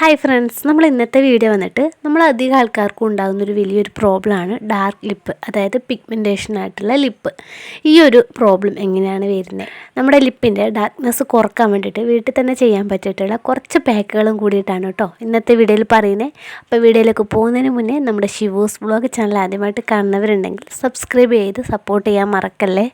Hi friends നമ്മൾ ഇന്നത്തെ video വന്നിട്ട് നമ്മൾ അധികം ആൾക്കാർക്കും ഉണ്ടാകുന്ന ഒരു വലിയൊരു പ്രോബ്ലമാണ് ഡാർക്ക് ലിപ്പ് അതായത് പിഗ്മെന്റേഷൻ ആയിട്ടുള്ള ലിപ്പ് ഈ ഒരു പ്രോബ്ലം എങ്ങനെയാണ് വരുന്നത് നമ്മുടെ ലിപ്പിന്റെ ഡാർക്ക്നെസ് കുറയ്ക്കാൻ വേണ്ടിയിട്ട് വീട്ടിൽ തന്നെ ചെയ്യാൻ പറ്റിയിട്ടുള്ള കുറച്ച് പാക്കുകളും കൂടിയിട്ടാണ് കേട്ടോ ഇന്നത്തെ വീഡിയോയിൽ പറയുന്നത് അപ്പോൾ വീഡിയോയിലേക്ക് പോകുന്നതിന് മുന്നേ നമ്മുടെ ഷിവൂസ് ബ്ലോഗ് ചാനൽ ആദ്യമായിട്ട് കാണുന്നവരുണ്ടെങ്കിൽ സബ്സ്ക്രൈബ് ചെയ്ത് സപ്പോർട്ട് ചെയ്യാൻ മറക്കല്ലേ?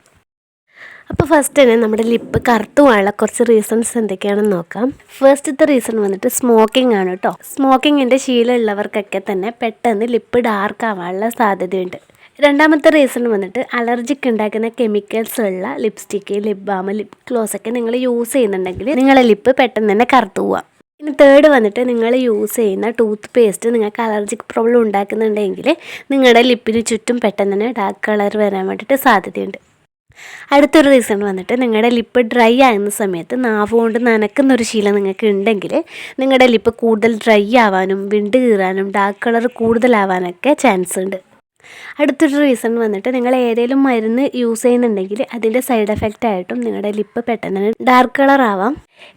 അപ്പോൾ ഫസ്റ്റ് തന്നെ നമ്മുടെ ലിപ്പ് കറുത്തു പോകാനുള്ള കുറച്ച് റീസൺസ് എന്തൊക്കെയാണെന്ന് നോക്കാം. ഫസ്റ്റത്തെ റീസൺ വന്നിട്ട് സ്മോക്കിംഗ് ആണ് കേട്ടോ സ്മോക്കിങ്ങിന്റെ ശീലമുള്ളവർക്കൊക്കെ തന്നെ പെട്ടെന്ന് ലിപ്പ് ഡാർക്ക് ആവാനുള്ള സാധ്യതയുണ്ട്. രണ്ടാമത്തെ റീസൺ വന്നിട്ട് അലർജിക്ക് ഉണ്ടാക്കുന്ന കെമിക്കൽസ് ഉള്ള lipstick lip balm lip gloss ഒക്കെ നിങ്ങൾ യൂസ് ചെയ്യുന്നുണ്ടെങ്കിൽ നിങ്ങളെ ലിപ്പ് പെട്ടെന്ന് തന്നെ കറുത്തു പോവാം. ഇനി തേർഡ് വന്നിട്ട് നിങ്ങൾ യൂസ് ചെയ്യുന്ന ടൂത്ത് പേസ്റ്റ് നിങ്ങൾക്ക് അലർജിക് പ്രോബ്ലം ഉണ്ടാക്കുന്നുണ്ടെങ്കിൽ നിങ്ങളുടെ ലിപ്പിന് ചുറ്റും പെട്ടെന്ന് തന്നെ ഡാർക്ക് കളർ വരാൻ വേണ്ടിയിട്ട് സാധ്യതയുണ്ട്. അടുത്തൊരു റീസൺ വന്നിട്ട് നിങ്ങളുടെ ലിപ്പ് ഡ്രൈ ആകുന്ന സമയത്ത് നാവ് കൊണ്ട് നനക്കുന്ന ഒരു ശീലം നിങ്ങൾക്ക് ഉണ്ടെങ്കിൽ നിങ്ങളുടെ ലിപ്പ് കൂടുതൽ ഡ്രൈ ആവാനും വിണ്ട് കീറാനും ഡാർക്ക് കളർ കൂടുതലാവാനൊക്കെ ചാൻസ് ഉണ്ട്. അടുത്തൊരു റീസൺ വന്നിട്ട് നിങ്ങൾ ഏതെങ്കിലും മരുന്ന് യൂസ് ചെയ്യുന്നുണ്ടെങ്കിൽ അതിന്റെ സൈഡ് എഫക്റ്റ് ആയിട്ടും നിങ്ങളുടെ ലിപ്പ് പെട്ടെന്ന് ഡാർക്ക് കളർ ആവാം.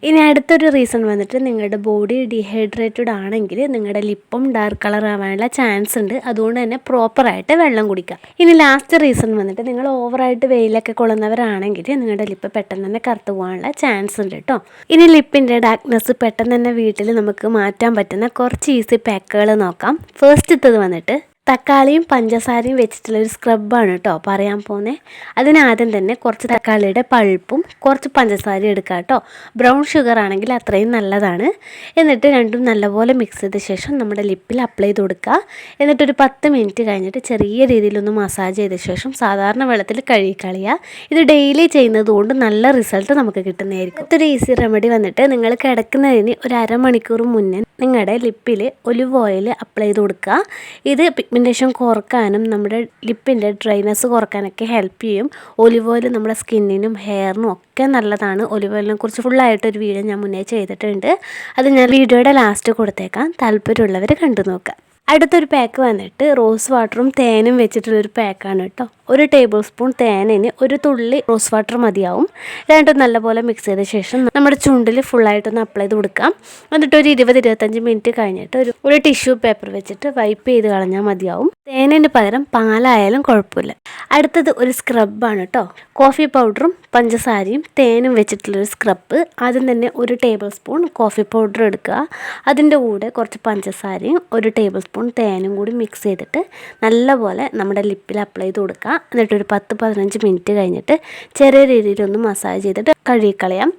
ഇനി അടുത്തൊരു റീസൺ വന്നിട്ട് നിങ്ങളുടെ ബോഡി ഡീഹൈഡ്രേറ്റഡ് ആണെങ്കിൽ നിങ്ങളുടെ ലിപ്പും ഡാർക്ക് കളർ ആവാനുള്ള ചാൻസ് ഉണ്ട്. അതുകൊണ്ട് തന്നെ പ്രോപ്പറായിട്ട് വെള്ളം കുടിക്കാം ഇനി ലാസ്റ്റ് റീസൺ വന്നിട്ട് നിങ്ങൾ ഓവറായിട്ട് വെയിലൊക്കെ കൊള്ളുന്നവരാണെങ്കിൽ നിങ്ങളുടെ ലിപ്പ് പെട്ടെന്ന് തന്നെ കറുത്തു പോകാനുള്ള ചാൻസ് ഉണ്ട് കേട്ടോ ഇനി ലിപ്പിന്റെ ഡാർക്ക്നെസ് പെട്ടെന്ന് തന്നെ വീട്ടിൽ നമുക്ക് മാറ്റാൻ പറ്റുന്ന കുറച്ച് ഈസി പാക്കുകൾ നോക്കാം. ഫസ്റ്റ് ഇത്തത് വന്നിട്ട് തക്കാളിയും പഞ്ചസാരയും വെച്ചിട്ടുള്ള ഒരു സ്ക്രബാണ് കേട്ടോ പറയാൻ പോകുന്നത് അതിനാദ്യം തന്നെ കുറച്ച് തക്കാളിയുടെ പഴുപ്പും കുറച്ച് പഞ്ചസാരയും എടുക്കുക കേട്ടോ ബ്രൗൺ ഷുഗർ ആണെങ്കിൽ അത്രയും നല്ലതാണ്. എന്നിട്ട് രണ്ടും നല്ലപോലെ മിക്സ് ചെയ്ത ശേഷം നമ്മുടെ ലിപ്പിൽ അപ്ലൈ ചെയ്ത് കൊടുക്കുക എന്നിട്ടൊരു പത്ത് മിനിറ്റ് കഴിഞ്ഞിട്ട് ചെറിയ രീതിയിലൊന്ന് മസാജ് ചെയ്ത ശേഷം സാധാരണ വെള്ളത്തിൽ കഴുകിക്കളിയുക ഇത് ഡെയിലി ചെയ്യുന്നത് കൊണ്ട് നല്ല റിസൾട്ട് നമുക്ക് കിട്ടുന്നതായിരിക്കും. ഇതൊരു ഈസി റെമഡി വന്നിട്ട് നിങ്ങൾ കിടക്കുന്നതിന് ഒരു അരമണിക്കൂർ മുന്നേ നിങ്ങളുടെ ലിപ്പിൽ ഒലിവ് ഓയിൽ അപ്ലൈ ചെയ്ത് കൊടുക്കുക ഇത് പിഗ്മെന്റേഷൻ കുറക്കാനും നമ്മുടെ ലിപ്പിന്റെ ഡ്രൈനെസ് കുറക്കാനൊക്കെ ഹെൽപ്പ് ചെയ്യും. ഒലിവ് ഓയിൽ നമ്മുടെ സ്കിന്നിനും ഹെയറിനും ഒക്കെ നല്ലതാണ്. ഒലിവ് ഓയിലിനെ കുറിച്ച് ഫുള്ളായിട്ടൊരു വീഡിയോ ഞാൻ മുന്നേ ചെയ്തിട്ടുണ്ട്. അത് ഞാൻ വീഡിയോയുടെ ലാസ്റ്റ് കൊടുത്തേക്കാം. താല്പര്യമുള്ളവർ കണ്ടു നോക്കുക അടുത്തൊരു പാക്ക് വന്നിട്ട് റോസ് വാട്ടറും തേനും വെച്ചിട്ടുള്ളൊരു പാക്കാണ് കേട്ടോ ഒരു ടേബിൾ സ്പൂൺ തേനിന് ഒരു തുള്ളി റോസ് വാട്ടർ മതിയാവും. രണ്ടും നല്ലപോലെ മിക്സ് ചെയ്ത ശേഷം നമ്മുടെ ചുണ്ടിൽ ഫുള്ളായിട്ടൊന്ന് അപ്ലൈ ചെയ്ത് കൊടുക്കാം. എന്നിട്ട് ഒരു ഇരുപത് ഇരുപത്തഞ്ച് മിനിറ്റ് കഴിഞ്ഞിട്ട് ഒരു ഒരു ടിഷ്യൂ പേപ്പർ വെച്ചിട്ട് വൈപ്പ് ചെയ്ത് കളഞ്ഞാൽ മതിയാവും. തേനിന് പകരം പാലായാലും കുഴപ്പമില്ല. അടുത്തത് ഒരു സ്ക്രബാണ് കേട്ടോ കോഫി പൗഡറും പഞ്ചസാരയും തേനും വെച്ചിട്ടുള്ളൊരു സ്ക്രബ് ആദ്യം തന്നെ ഒരു ടേബിൾ സ്പൂൺ കോഫി പൗഡർ എടുക്കുക. അതിന്റെ കൂടെ കുറച്ച് പഞ്ചസാരയും ഒരു ടേബിൾ സ്പൂൺ തേനും കൂടി മിക്സ് ചെയ്തിട്ട് നല്ലപോലെ നമ്മുടെ ലിപ്പിൽ അപ്ലൈ ചെയ്ത് കൊടുക്കുക എന്നിട്ട് ഒരു പത്ത് പതിനഞ്ച് മിനിറ്റ് കഴിഞ്ഞിട്ട് ചെറിയ രീതിയിലൊന്ന് മസാജ് ചെയ്തിട്ട് കഴുകിക്കളയാം.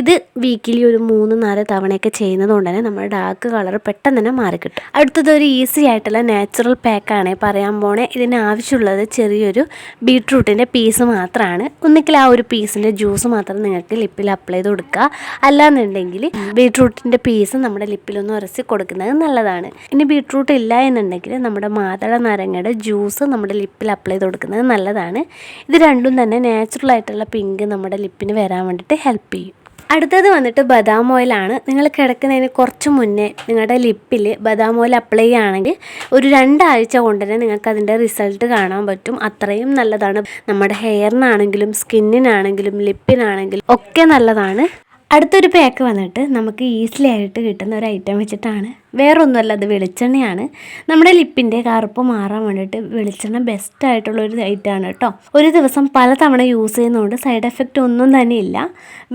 ഇത് വീക്കിലി ഒരു മൂന്ന് നാല് തവണയൊക്കെ ചെയ്യുന്നതുകൊണ്ട് തന്നെ നമ്മുടെ ഡാർക്ക് കളർ പെട്ടെന്ന് തന്നെ മാറിക്കിട്ടും അടുത്തത് ഒരു ഈസി ആയിട്ടുള്ള നാച്ചുറൽ പാക്കാണ് പറയാൻ പോണേ. ഇതിന് ആവശ്യമുള്ളത് ചെറിയൊരു ബീട്രൂട്ടിന്റെ പീസ് മാത്രമാണ് ഒന്നിക്കിൽ ആ ഒരു പീസിന്റെ ജ്യൂസ് മാത്രം നിങ്ങൾക്ക് ലിപ്പിൽ അപ്ലൈ ചെയ്ത് കൊടുക്കുക. അല്ലാന്നുണ്ടെങ്കിൽ ബീട്രൂട്ടിന്റെ പീസ് നമ്മുടെ ലിപ്പിലൊന്ന് ഉരസി കൊടുക്കുന്നത് നല്ലതാണ്. ഇനി ബീട്രൂട്ട് ഇല്ല എന്നുണ്ടെങ്കിൽ നമ്മുടെ മാതള നാരങ്ങയുടെ ജ്യൂസ് നമ്മുടെ ലിപ്പിൽ അപ്ലൈ ചെയ്ത് കൊടുക്കുന്നത് നല്ലതാണ്. ഇത് രണ്ടും തന്നെ നാച്ചുറൽ ആയിട്ടുള്ള പിങ്ക് നമ്മുടെ ലിപ്പിന് വരാൻ വേണ്ടിയിട്ട് ഹെൽപ്പ് ചെയ്യും. അടുത്തത് വന്നിട്ട് ബദാം ഓയിലാണ് നിങ്ങൾ കിടക്കുന്നതിന് കുറച്ച് മുന്നേ നിങ്ങളുടെ ലിപ്പിൽ ബദാം ഓയിൽ അപ്ലൈ ചെയ്യുകയാണെങ്കിൽ ഒരു രണ്ടാഴ്ച കൊണ്ട് തന്നെ നിങ്ങൾക്ക് അതിന്റെ റിസൾട്ട് കാണാൻ പറ്റും. അത്രയും നല്ലതാണ്. നമ്മുടെ ഹെയറിനാണെങ്കിലും സ്കിന്നിനാണെങ്കിലും ലിപ്പിനാണെങ്കിലും ഒക്കെ നല്ലതാണ്. അടുത്തൊരു പാക്ക് വന്നിട്ട് നമുക്ക് ഈസിലി ആയിട്ട് കിട്ടുന്ന ഒരു ഐറ്റം വെച്ചിട്ടാണ്. വേറൊന്നുമല്ല അത് വെളിച്ചെണ്ണയാണ്. നമ്മുടെ ലിപ്പിന്റെ കറുപ്പ് മാറാൻ വേണ്ടിയിട്ട് വെളിച്ചെണ്ണ ബെസ്റ്റ് ആയിട്ടുള്ള ഒരു ഐറ്റമാണ് കേട്ടോ. ഒരു ദിവസം പല തവണ യൂസ് ചെയ്യുന്നതുകൊണ്ട് സൈഡ് എഫക്റ്റ് ഒന്നും തന്നെ ഇല്ല.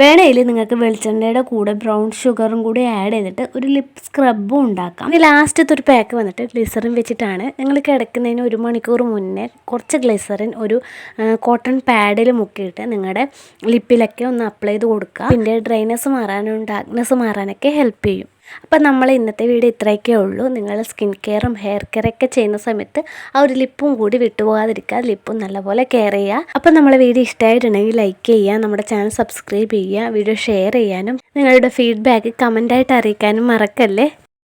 വേണമെങ്കിൽ നിങ്ങൾക്ക് വെളിച്ചെണ്ണയുടെ കൂടെ ബ്രൗൺ ഷുഗറും കൂടി ആഡ് ചെയ്തിട്ട് ഒരു ലിപ്പ് സ്ക്രബും ഉണ്ടാക്കാം. ഇനി ലാസ്റ്റത്തെ ഒരു പാക്ക് വന്നിട്ട് ഗ്ലിസറിൻ വെച്ചിട്ടാണ്. നിങ്ങൾ കിടക്കുന്നതിന് ഒരു മണിക്കൂർ മുന്നേ കുറച്ച് ഗ്ലിസറിൻ ഒരു കോട്ടൺ പാഡിൽ മുക്കിയിട്ട് നിങ്ങളുടെ ലിപ്പിലൊക്കെ ഒന്ന് അപ്ലൈ ചെയ്ത് കൊടുക്കുക. പിന്നെ ഡ്രൈനെസ് മാറാനും ഡാർക്ക്നെസ് മാറാനൊക്കെ ഹെൽപ്പ് ചെയ്യും. അപ്പം നമ്മൾ ഇന്നത്തെ വീഡിയോ ഇത്രയൊക്കെ ഉള്ളൂ. നിങ്ങൾ സ്കിൻ കെയറും ഹെയർ കെയറൊക്കെ ചെയ്യുന്ന സമയത്ത് ആ ഒരു ലിപ്പും കൂടി വിട്ടുപോകാതിരിക്കുക. ലിപ്പും നല്ലപോലെ കെയർ ചെയ്യുക. അപ്പം നമ്മളെ വീഡിയോ ഇഷ്ടമായിട്ടുണ്ടെങ്കിൽ ലൈക്ക് ചെയ്യുക. നമ്മുടെ ചാനൽ സബ്സ്ക്രൈബ് ചെയ്യുക. വീഡിയോ ഷെയർ ചെയ്യാനും നിങ്ങളുടെ ഫീഡ്ബാക്ക് കമന്റായിട്ട് അറിയിക്കാനും മറക്കല്ലേ?